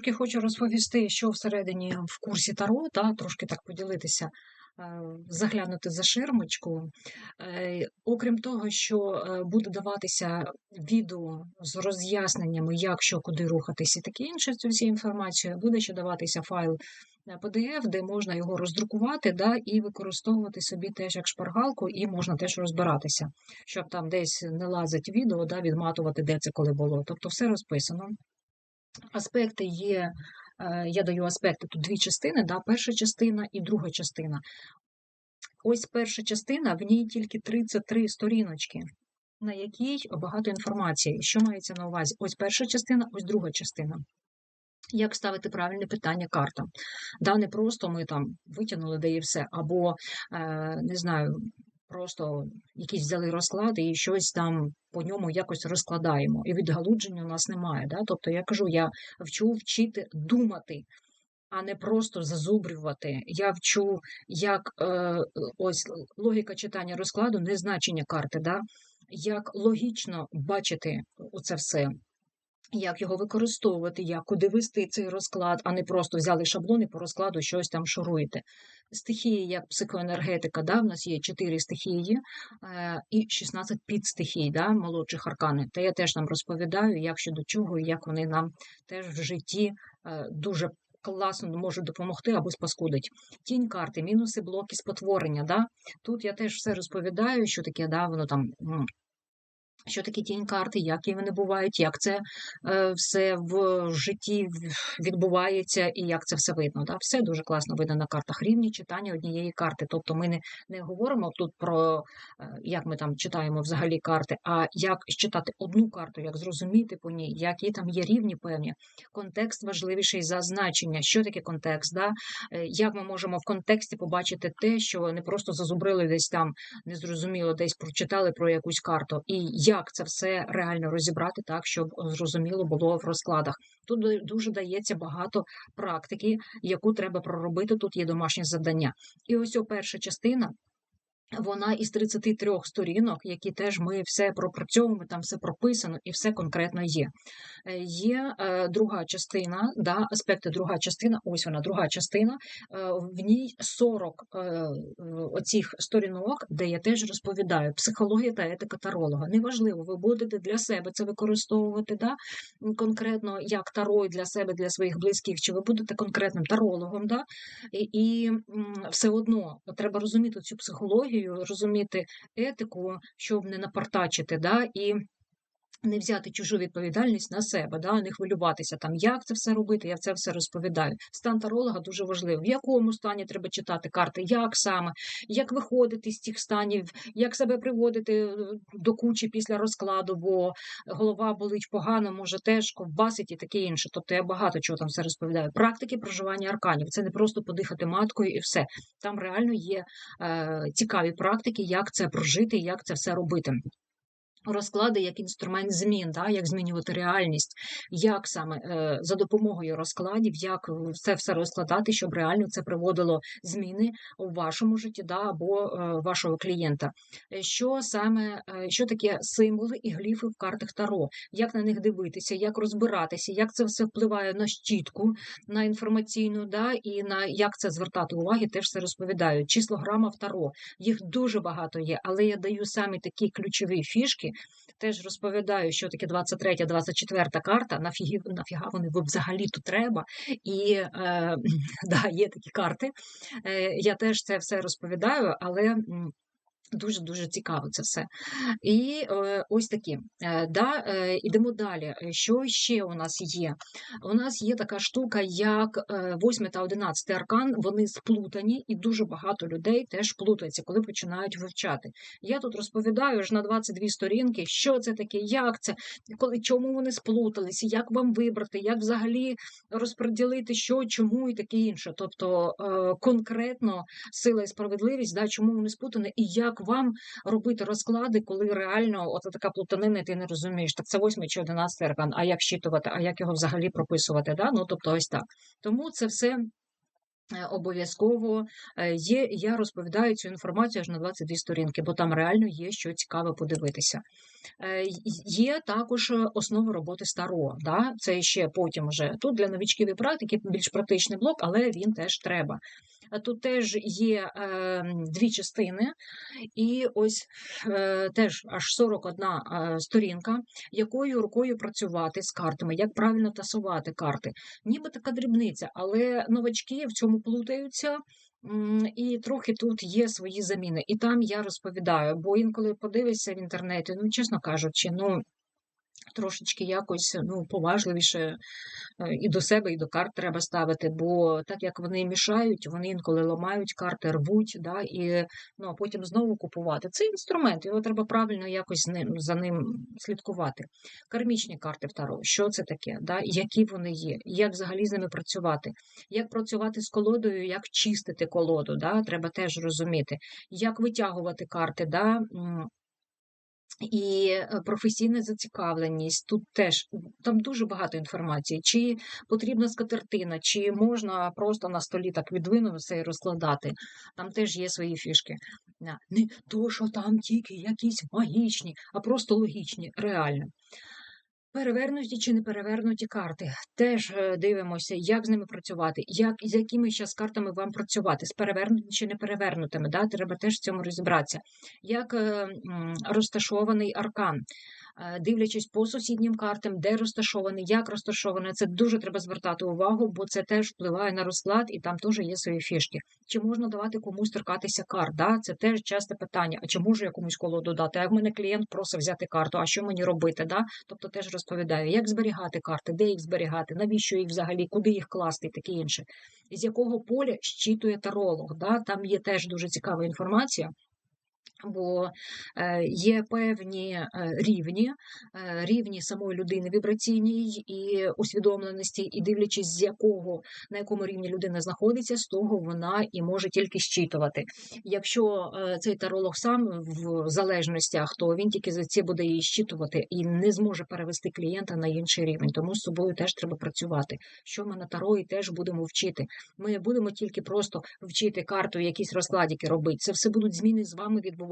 Трошки хочу розповісти, що всередині в курсі Таро, та, трошки так поділитися, е, заглянути за ширмочку. Е, Окрім того, що е, буде даватися відео з роз'ясненнями, як що куди рухатись і таке інше, цю всю інформацію, буде ще даватися файл PDF, де можна його роздрукувати да, і використовувати собі теж як шпаргалку, і можна теж розбиратися, щоб там десь не лазить відео, да, відматувати, де це коли було. Тобто все розписано. Аспекти є, е, я даю аспекти тут дві частини, да, перша частина і друга частина. Ось перша частина, в ній тільки 33 сторіночки, на якій багато інформації. Що мається на увазі? Ось перша частина, ось друга частина. Як ставити правильне питання картам? Да, не просто ми там витягнули, де є все, або, е, не знаю, просто якісь взяли розклади і щось там по ньому якось розкладаємо. І відгалудження у нас немає. Да? Тобто я кажу, я вчу вчити думати. А не просто зазубрювати. Я вчу, як е, ось логіка читання розкладу, не значення карти, да? як логічно бачити оце все, як його використовувати, як куди вести цей розклад, а не просто взяли шаблони по розкладу, щось там шуруєте. Стихії, як психоенергетика, да, в нас є 4 стихії е, і 16 підстихій, да, молодших аркани. Та я теж нам розповідаю, як щодо чого, і як вони нам теж в житті е, дуже класно можуть допомогти або спаскудить. Тінь карти, мінуси, блоки, спотворення. Да? Тут я теж все розповідаю, що таке, да, воно там. Що такі тінь карти, які вони бувають, як це е, все в житті відбувається і як це все видно. Да? Все дуже класно видно на картах рівні читання однієї карти. Тобто ми не не говоримо тут про е, як ми там читаємо взагалі карти, а як читати одну карту, як зрозуміти по ній, які там є рівні певні. Контекст важливіший за значення. Що таке контекст? Да? Е, як ми можемо в контексті побачити те, що не просто зазубрили десь там, незрозуміло, десь прочитали про якусь карту. і як це все реально розібрати так, щоб зрозуміло було в розкладах. Тут дуже дається багато практики, яку треба проробити. Тут є домашнє завдання. І ось о перша частина. Вона із 33 сторінок, які теж ми все пропрацьовуємо, там все прописано і все конкретно є. Е, є е, друга частина, да, аспекти друга частина, ось вона, друга частина, е, в ній 40 оцих сторінок, де я теж розповідаю психологія та етика таролога. Неважливо, ви будете для себе це використовувати, да, конкретно як таро для себе, для своїх близьких, чи ви будете конкретним тарологом. Да, І, і все одно треба розуміти цю психологію психологію, розуміти етику, щоб не напортачити. да, і не взяти чужу відповідальність на себе, да, не хвилюватися там, як це все робити, я це все розповідаю. Стан таролога дуже важливий. В якому стані треба читати карти, як саме, як виходити з цих станів, як себе приводити е, до кучі після розкладу, бо голова болить погано, може теж ковбасить і таке інше. Тобто я багато чого там все розповідаю. Практики проживання арканів це не просто подихати маткою і все. Там реально є е, цікаві практики, як це прожити, як це все робити. Розклади як інструмент змін, да, як змінювати реальність, як саме е, за допомогою розкладів, як це все розкладати, щоб реально це приводило зміни у вашому житті да, або е, вашого клієнта. Що саме, е, що таке символи і гліфи в картах Таро, як на них дивитися, як розбиратися, як це все впливає на щітку, на інформаційну, да, і на як це звертати уваги, теж все розповідаю. Числограма в Таро. Їх дуже багато є, але я даю самі такі ключові фішки теж розповідаю, що таке 23, 24 карта, нафіги, нафіга вони взагалі тут треба. І е, да, є такі карти. Е, Я теж це все розповідаю, але. Дуже-дуже цікаво це все. І е, ось такі. Е, да, е, Ідемо далі. Що ще у нас є? У нас є така штука, як 8 та 11 аркан, вони сплутані, і дуже багато людей теж плутаються, коли починають вивчати. Я тут розповідаю ж на 22 сторінки, що це таке, як це, коли, чому вони сплуталися, як вам вибрати, як взагалі розподілити, що, чому і таке інше. Тобто конкретно сила і справедливість, да, чому вони сплутані, і як вам робити розклади, коли реально от така плутанина, і ти не розумієш, так це 8 чи 11 аркан, а як щитувати, а як його взагалі прописувати? Да? Ну, тобто ось так. Тому це все Е, Обов'язково е, є, я розповідаю цю інформацію аж на 22 сторінки, бо там реально є що цікаве подивитися. Е, Є також основи роботи старого. Да? Це ще потім вже тут для новічків і практики більш практичний блок, але він теж треба. А Тут теж є е, дві частини, і ось е, теж аж 41 е, сторінка, якою рукою працювати з картами, як правильно тасувати карти. Ніби така дрібниця, але новачки в цьому плутаються. І трохи тут є свої заміни. І там я розповідаю, бо інколи подивишся в інтернеті, ну, чесно кажучи, ну трошечки якось ну, поважливіше е, і до себе, і до карт треба ставити, бо так як вони мішають, вони інколи ламають карти, рвуть, да, і ну, а потім знову купувати. Це інструмент, його треба правильно якось за ним слідкувати. Кармічні карти Таро, що це таке, да, які вони є, як взагалі з ними працювати, як працювати з колодою, як чистити колоду, да, треба теж розуміти, як витягувати карти. Да, і е, професійна зацікавленість тут теж там дуже багато інформації. Чи потрібна скатертина, чи можна просто на столі так відвинутися і розкладати. Там теж є свої фішки. Не то, що там тільки якісь магічні, а просто логічні, реально. Перевернуті чи не перевернуті карти. Теж е, дивимося, як з ними працювати, як, з якими зараз картами вам працювати, з перевернутими чи не перевернутими. Да? Треба теж в цьому розібратися. Як е, розташований аркан, дивлячись по сусіднім картам, де розташований, як розташований, це дуже треба звертати увагу, бо це теж впливає на розклад, і там теж є свої фішки. Чи можна давати комусь торкатися карт? Да? Це теж часте питання. А чи можу я комусь колоду дати? А як мене клієнт просить взяти карту, а що мені робити? Да? Тобто теж розповідаю, як зберігати карти, де їх зберігати, навіщо їх взагалі, куди їх класти і таке інше. З якого поля щитує таролог? Да? Там є теж дуже цікава інформація. Бо е, є певні е, рівні, е, рівні самої людини вібраційній і усвідомленості, і дивлячись, з якого на якому рівні людина знаходиться, з того вона і може тільки щитувати. Якщо цей таролог сам в залежностях, то він тільки за це буде її щитувати і не зможе перевести клієнта на інший рівень. Тому з собою теж треба працювати. Що ми на таро і теж будемо вчити. Ми будемо тільки просто вчити карту, якісь розкладики робити. Це все будуть зміни з вами відбуватися.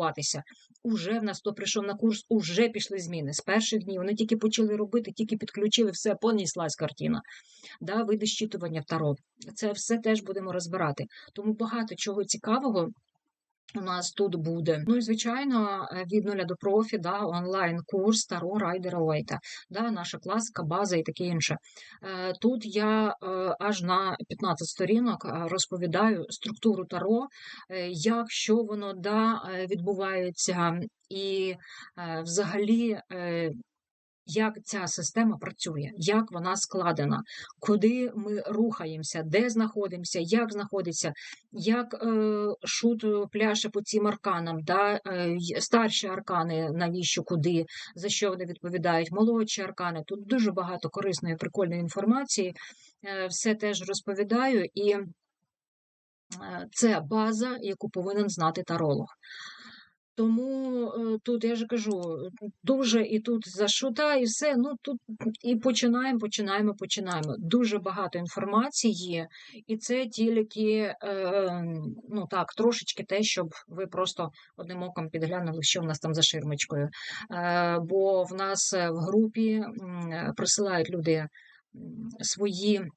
Уже в нас хто прийшов на курс, уже пішли зміни. З перших днів вони тільки почали робити, тільки підключили все, поніслась картина. Да, види щитування в таро. Це все теж будемо розбирати. Тому багато чого цікавого. У нас тут буде. Ну і звичайно, е, від нуля до профі, да, онлайн-курс Таро Райдера Уейта, да, наша класика, база і таке інше. Е, Тут я е, аж на 15 сторінок розповідаю структуру Таро, як що воно да, відбувається, і взагалі. Як ця система працює, як вона складена, куди ми рухаємося, де знаходимося, як знаходиться, як е, шут е, пляше по цим арканам, да, е, старші аркани, навіщо, куди, за що вони відповідають, молодші аркани. Тут дуже багато корисної, прикольної інформації. Е, все теж розповідаю, і е, це база, яку повинен знати таролог. Тому е, тут я ж кажу, дуже і тут за шута, і все. Ну тут і починаємо, починаємо, починаємо. Дуже багато інформації є, і це тільки е, ну так, трошечки те, щоб ви просто одним оком підглянули, що в нас там за ширмочкою. Е, бо в нас е, в групі е, присилають люди свої.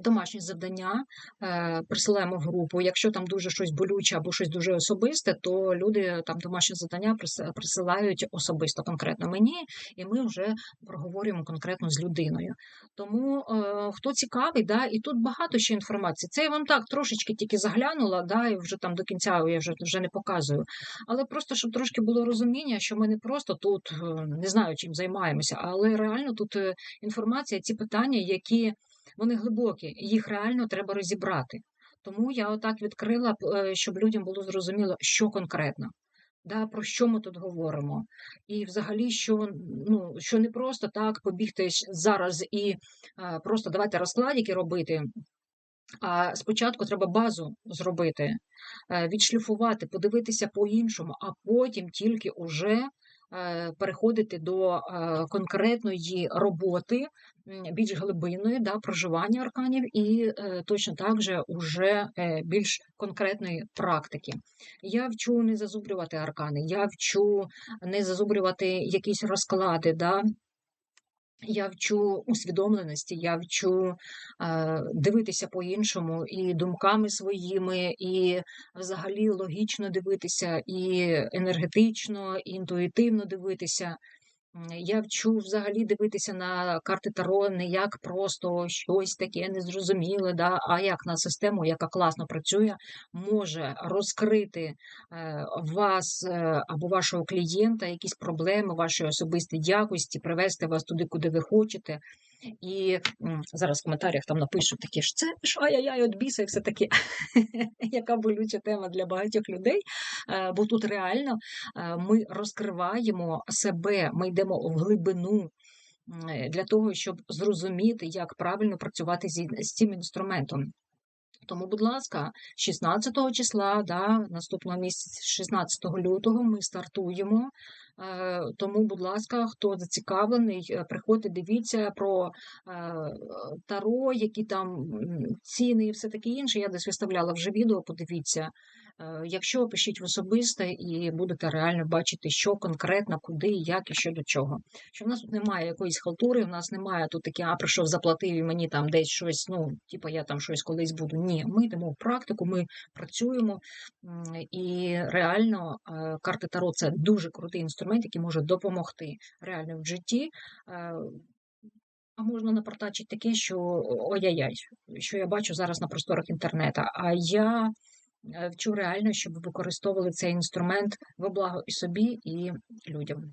Домашні завдання е, присилаємо в групу. Якщо там дуже щось болюче або щось дуже особисте, то люди там домашні завдання прис- присилають особисто конкретно мені, і ми вже проговорюємо конкретно з людиною. Тому е, хто цікавий, да, і тут багато ще інформації. Це я вам так трошечки тільки заглянула, да, і вже там до кінця я вже, вже не показую. Але просто щоб трошки було розуміння, що ми не просто тут е, не знаю, чим займаємося, але реально тут інформація, ці питання, які вони глибокі, їх реально треба розібрати. Тому я отак відкрила, е, щоб людям було зрозуміло, що конкретно. Да, про що ми тут говоримо? І взагалі, що, ну, що не просто так побігти зараз і е, просто давайте розкладики робити, а спочатку треба базу зробити, е, відшліфувати, подивитися по-іншому, а потім тільки уже переходити до е, конкретної роботи, більш глибинної, да, проживання арканів, і е, точно так же уже е, більш конкретної практики. Я вчу не зазубрювати аркани, я вчу не зазубрювати якісь розклади. Да, я вчу усвідомленості, я вчу е, дивитися по-іншому і думками своїми, і взагалі логічно дивитися, і енергетично, і інтуїтивно дивитися. Я вчу взагалі дивитися на карти Таро не як просто щось таке незрозуміле, да, а як на систему, яка класно працює, може розкрити е, вас е, або вашого клієнта якісь проблеми, вашої особистої якості, привести вас туди, куди ви хочете. І зараз в коментарях там напишуть такі ж це ж ай-яй-яй, от біса і все таке, яка болюча тема для багатьох людей. Е, Бо тут реально е, ми розкриваємо себе, ми йдемо в глибину для того, щоб зрозуміти, як правильно працювати з цим інструментом. Тому, будь ласка, 16 числа, да, наступного місяця, 16 лютого, ми стартуємо. Е, Тому, будь ласка, хто зацікавлений, е, приходьте, дивіться про е, таро, які там ціни і все таке інше. Я десь виставляла вже відео, подивіться. Е, Якщо пишіть в особисте і будете реально бачити, що конкретно, куди, як і що до чого. Що в нас тут немає якоїсь халтури, в нас немає тут таке, а прийшов, заплатив і мені там десь щось, ну, типу, я там щось колись буду. Ні, ми йдемо в практику, ми працюємо. І реально е, карти Таро це дуже крутий інструмент, який може допомогти реально в житті. Е, А можна напортачити таке, що ой-яй-яй, що я бачу зараз на просторах інтернету. А я вчу реально, щоб використовували цей інструмент во благо і собі, і людям.